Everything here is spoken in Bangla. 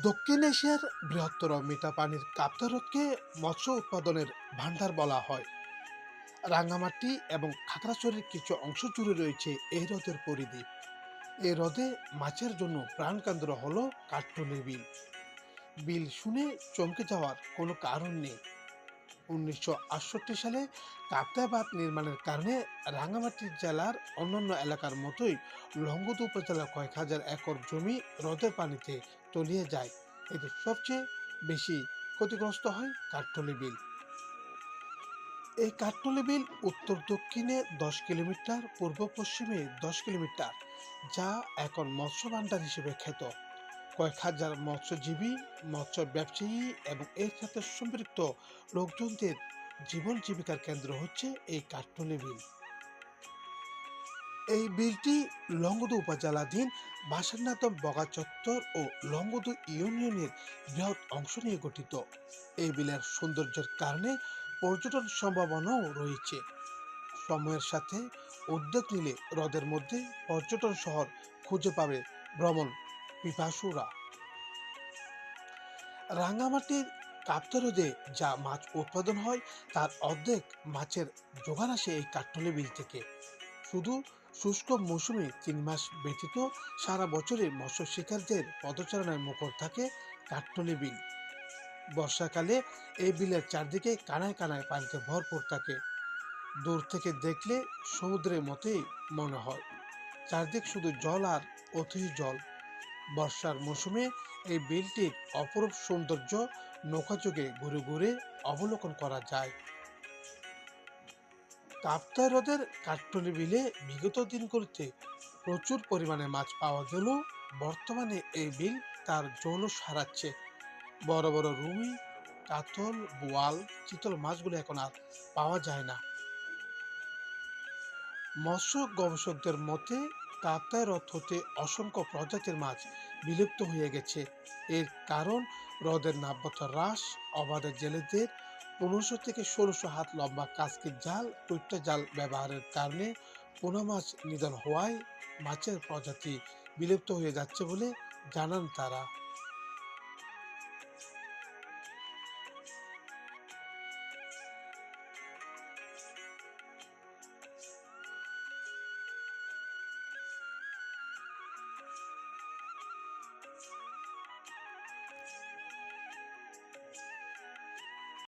দক্ষিণ এশিয়ার বৃহত্তর মিঠা পানির কাপ্তা মৎস্য উৎপাদনের ভান্ডার বলা হয়। রাঙ্গামাটি এবং খাগড়াছড়ির কিছু অংশ জুড়ে রয়েছে এই হ্রদের পরিধি। এই হ্রদে মাছের জন্য প্রাণকেন্দ্র হল কাঠটুলি বিল। বিল শুনে চমকে যাওয়ার কোনো কারণ নেই। উনিশশো আটষট্টি সালে কাপ্তাই বাঁধ নির্মাণের কারণে রাঙ্গামাটি জেলার অন্যান্য এলাকার মতোই লংগদু উপজেলার কয়েক হাজার একর জমি হ্রদের পানিতে তলিয়ে যায়। এতে সবচেয়ে বেশি ক্ষতিগ্রস্ত হয় কাঠটলি বিল। এই কাঠটলি বিল উত্তর দক্ষিণে দশ কিলোমিটার, পূর্ব পশ্চিমে দশ কিলোমিটার, যা এখন মৎস্য ভাণ্ডার হিসেবে খ্যাত। কয়েক হাজার মৎস্যজীবী, মৎস্য ব্যবসায়ী এবং এর সাথে সম্পৃক্ত লোকজনদের জীবন জীবিকার কেন্দ্র হচ্ছে এই কাঠটলি বিল। এই বিলটি লংগদু উপজেলাধীন বাসান্নাতম বগা চত্বর ও লংগদু ইউনিয়নের বৃহৎ অংশ নিয়ে গঠিত। এই বিলের সৌন্দর্যের কারণে পর্যটন সম্ভাবনাও রয়েছে। সময়ের সাথে উদ্যোগ নিলে হ্রদের মধ্যে পর্যটন শহর খুঁজে পাবে ভ্রমণ পিপাসুরা। রাঙ্গামাটির কাপ্তা হ্রদে যা মাছ উৎপাদন হয়, তার অর্ধেক মাছের যোগান আসে এই কাঠটলি বিল থেকে। শুধু শুষ্ক মৌসুমে তিন মাস ব্যতীত সারা বছরে মৎস্য শিকারদের পদচারণায় মুখর থাকে কাঠটলি বিল। বর্ষাকালে এই বিলের চারদিকে কানায় কানায় পানিতে ভরপুর থাকে। দূর থেকে দেখলে সমুদ্রের মতোই মনে হয়। চারদিক শুধু জল আর অথই জল বর্ষার মৌসুমে এই বিলটির অপরূপ সৌন্দর্য নৌকাযোগে ঘুরে ঘুরে অবলোকন করা যায়। কাপ্তাই হ্রদের কাঠটলি বিলে বিগত দিনগুলিতে প্রচুর পরিমাণে মাছ পাওয়া গেলেও বর্তমানে এই বিল তার জৌলুস হারাচ্ছে বড় বড় রুই, কাতল, বোয়াল, চিতল মাছগুলো এখন আর পাওয়া যায় না। মৎস্য গবেষকদের মতে কাপ্তাই হ্রদ হতে অসংখ্য প্রজাতির মাছ বিলুপ্ত হয়ে গেছে। এর কারণ, হ্রদের নাব্যতা হ্রাস, অবাধে জেলেদের পনেরোশো থেকে ষোলোশো হাত লম্বা কাস্কির জাল, টুইট্টা জাল ব্যবহারের কারণে পোনা মাছ নিধন হওয়ায় মাছের প্রজাতি বিলুপ্ত হয়ে যাচ্ছে বলে জানান তারা।